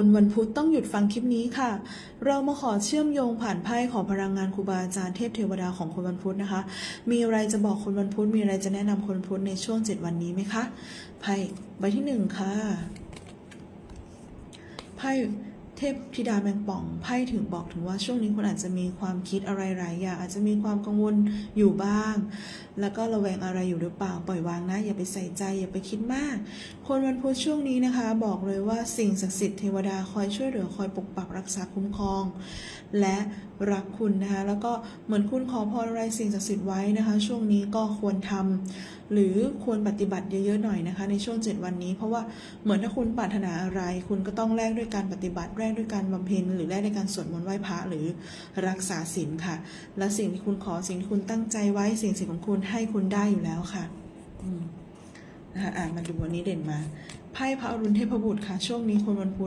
คนวันพุธต้องหยุดฟังคลิปนี้ค่ะ เรามาขอเชื่อมโยงผ่านไพ่ของพลังงานครูบาอาจารย์เทพเทวดาของคนวันพุธนะคะ มีอะไรจะบอกคนวันพุธมีอะไรจะแนะนำคนพุธในช่วง 7 วันนี้ไหมคะ ไพ่ใบที่หนึ่งค่ะ ไพ่เทพธิดาแมงป่องไพ่ถึงบอกถึงว่าช่วงนี้คุณอาจจะมีความคิดอะไรหลายอย่างอาจจะมีความกังวลอยู่บ้าง แล้วก็ระแวงอะไรอยู่หรือเปล่าปล่อยวางนะ อย่าไปใส่ใจอย่าไปคิดมาก คนวันพุธช่วงนี้นะคะ บอกเลยว่าสิ่งศักดิ์สิทธิ์เทวดาคอยช่วยเหลือคอยปกปักรักษาคุ้มครอง และรักคุณนะคะแล้วก็เหมือนคุณขอพรอะไรสิ่งศักดิ์สิทธิ์ไว้นะคะ ช่วงนี้ก็ควรทำหรือควรปฏิบัติเยอะๆหน่อยนะคะ ในช่วง 7 วันนี้ เพราะว่าเหมือนถ้าคุณปรารถนาอะไร คุณก็ต้องแลกด้วยการปฏิบัติแลกด้วยการบำเพ็ญหรือแลกด้วยการสวดมนต์ไหว้พระหรือรักษาศีลค่ะ และสิ่งที่คุณขอสิ่งที่คุณตั้งใจไว้สิ่งสิ่งของคุณให้คุณได้อยู่แล้วค่ะอืมนะคะอ่ามาดูวันนี้เด่นมาไพ่พระอรุณเทพบุตรค่ะ ช่วงนี้คนวันพุธ